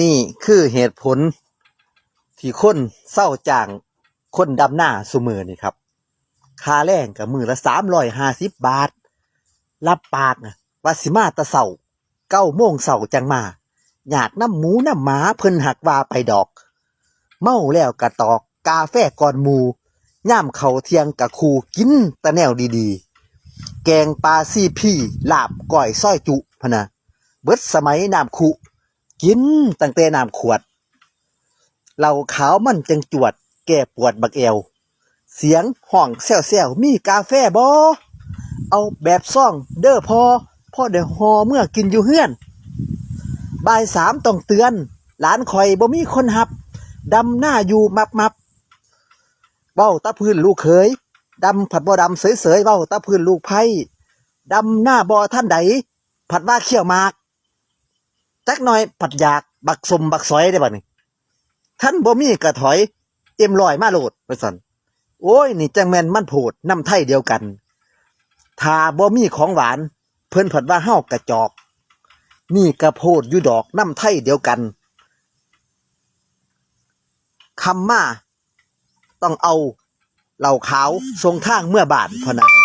นี่คือเหตุผล ที่คนเศร้าจางคนดำหน้าสุมือนี่ครับ ค่าแรงกับมือละสามร้อยห้าสิบบาท รับปากนะว่าสิมาตะเสาเก้าโมงเสาจังมาอยากน้ำหมูน้ำหมาเพิ่นหักว่าไปดอก เมาแล้วกะตอกกาแฟก่อนหมูย่ามเขาเทียงกะคูกินตะแนวดีๆ แกงปลาซีพี่ลาบก้อยส้อยจุพนะเบิดสมัยน้ำคุ กินตั้งแต่น้ำขวดเหล้าขาวมันจังจวด แก้ปวดบักเอว เสียงห้องแซวๆมีกาแฟบ่เอาแบบซ่องเด้อพอพ่อเดี๋ยวหอเมื่อกินอยู่เฮือนบ่ายสามต้องเตือน หลานคอยบ่มีคนหับ ดำหน้าอยู่มับมับเบ้าตาพื้นลูกเขยดำผัดบ่ดำเสยๆเบ้าตาพื้นลูกไผ่ดำหน้าบ่ท่านใดผัดว่าเขี้ยวมาก จักหน่อยผัดยากบักสมบักซอยได้บ่นี่ท่านบ่มีกระถอย เอ็มลอยมาโหลดไปสันโอ้ย นี่จังแมนมันโผดน้ำไทยเดียวกันถ้าบ่มีของหวาน เพิ่นผัดว่าเฮากระจอก นี่กระโพดอยู่ดอกน้ำไทยเดียวกันคำมา ต้องเอาเหล่าขาวทรงทางเมื่อบานพอนะ